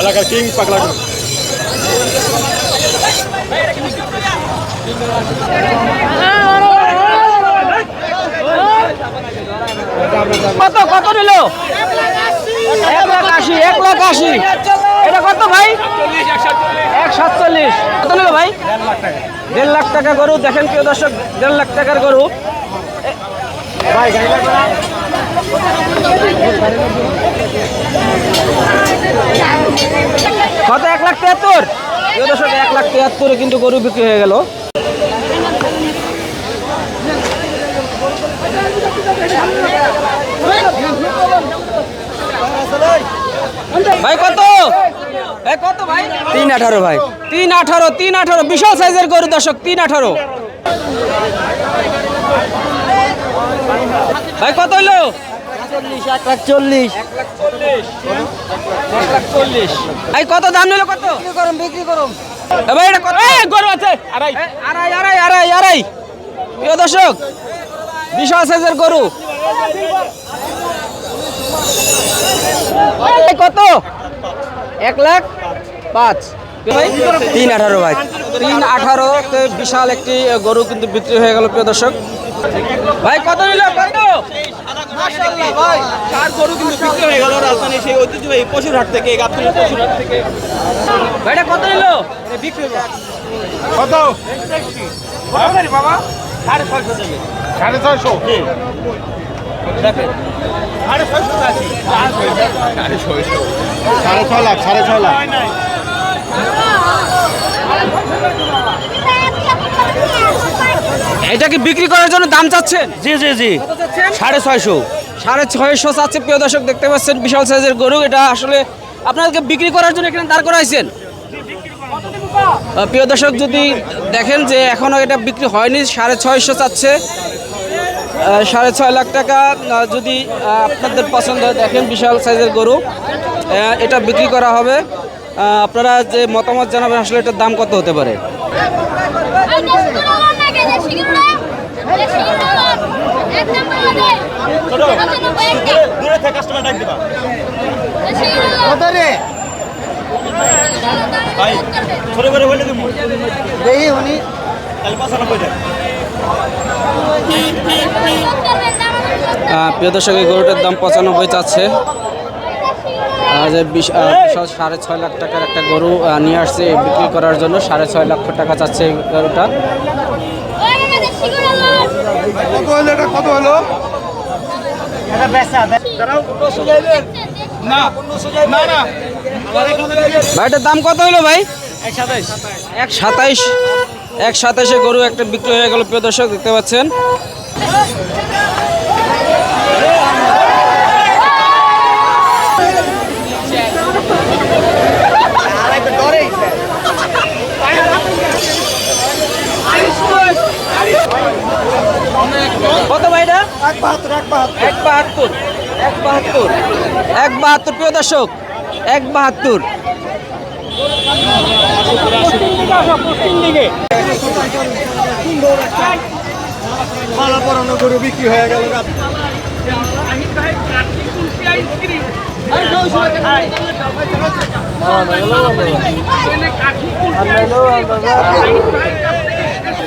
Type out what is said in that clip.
এলাকার কিং কত কত নিল? এক লাখ আশি, এক লাখ আশি। এটা কত ভাই? এক সাতচল্লিশ। কত নিল ভাই? দেড় লাখ টাকা গরু, দেখেন প্রিয় দর্শক, দেড় লাখ টাকার গরু। কত? এক লাখ তিয়াত্তর? দর্শক এক লাখ তিয়াত্তরে কিন্তু গরু বিক্রি হয়ে গেল। ভাই কত? কত ভাই? তিন আঠারো ভাই। তিন আঠারো তিন আঠারো। বিশাল সাইজের গরু দর্শক তিন আঠারো। ভাই কত হইল? ভাই কত দাম নিলো কত? করুন বিক্রি করুন ভাই এটা কত? গরু আছে আড়াই। আড়াই আড়াই আড়াই আড়াই। প্রিয় দর্শক বিশাল সাইজের গরু। কত? এক লাখ পাঁচ। ভাই তিন আঠারো ভাই। তিন আঠারো বিশাল একটি গরু কিন্তু বিক্রি হয়ে গেল প্রিয় দর্শক। ভাই কত নিল? কত? ভাই। চার গরু কিন্তু বিক্রি হয়ে গেল রাজধানী সেই ঐতিহ্যবাহী পশুর হাট থেকে গাবতলী পশুর হাট থেকে। ভাইটা কত নিল? বিক্রি হলো। কত? বাবা সাড়ে ছয়শো থেকে সাড়ে ছয়শো। সাড়ে ছয়শো আছি সাড়ে ছয় লাখ সাড়ে ছয় লাখ। এটা কি বিক্রি করার জন্য দাম চাচ্ছেন? জি জি জি। সাড়ে ছয়শো। সাড়ে ছয়শো চাচ্ছে। প্রিয় দর্শক দেখতে পাচ্ছেন বিশাল সাইজের গরু। এটা আসলে আপনাদেরকে বিক্রি করার জন্য এখানে দাঁড় করাইছেন। প্রিয় দর্শক যদি দেখেন যে এখনও এটা বিক্রি হয়নি সাড়ে ছয়শো চাচ্ছে। সাড়ে ছয় লাখ টাকা যদি আপনাদের পছন্দ হয় দেখেন বিশাল সাইজের গরু। এটা বিক্রি করা হবে। আপনারা যে মতামত জানাবেন আসলে এটার দাম কত হতে পারে? দূরে থেকে কাস্টমার ডাক দিবা। ভাই ছোট করে বলে দিব। দেখি উনি তাহলে পঁচানব্বই টাকা আহ, প্রিয় দর্শক এই গরুটার দাম পঁচানব্বই চাচ্ছে। যে বিশ- আহ, বিশাল সাড়ে ছয় লাখ টাকার একটা গরু নিয়ে আসছে বিক্রি করার জন্য সাড়ে ছয় লক্ষ টাকা চাচ্ছে এই গরুটা। কত হলো এটা? কত হলো? না। না না। ভাই এটার দাম কত হলো ভাই? এক সাতাইশ। এক সাতাইশে গরু একটা বিক্রি হয়ে গেল প্রিয় দর্শক দেখতে পাচ্ছেন। কত ভাই এটা? এক বাহাত্তর এক বাহাত্তর। এক বাহাত্তর এক বাহাত্তর এক বাহাত্তর প্রিয় দর্শক এক বাহাত্তর। ভালো পড়ানো গরু বিক্রি হয়ে গেল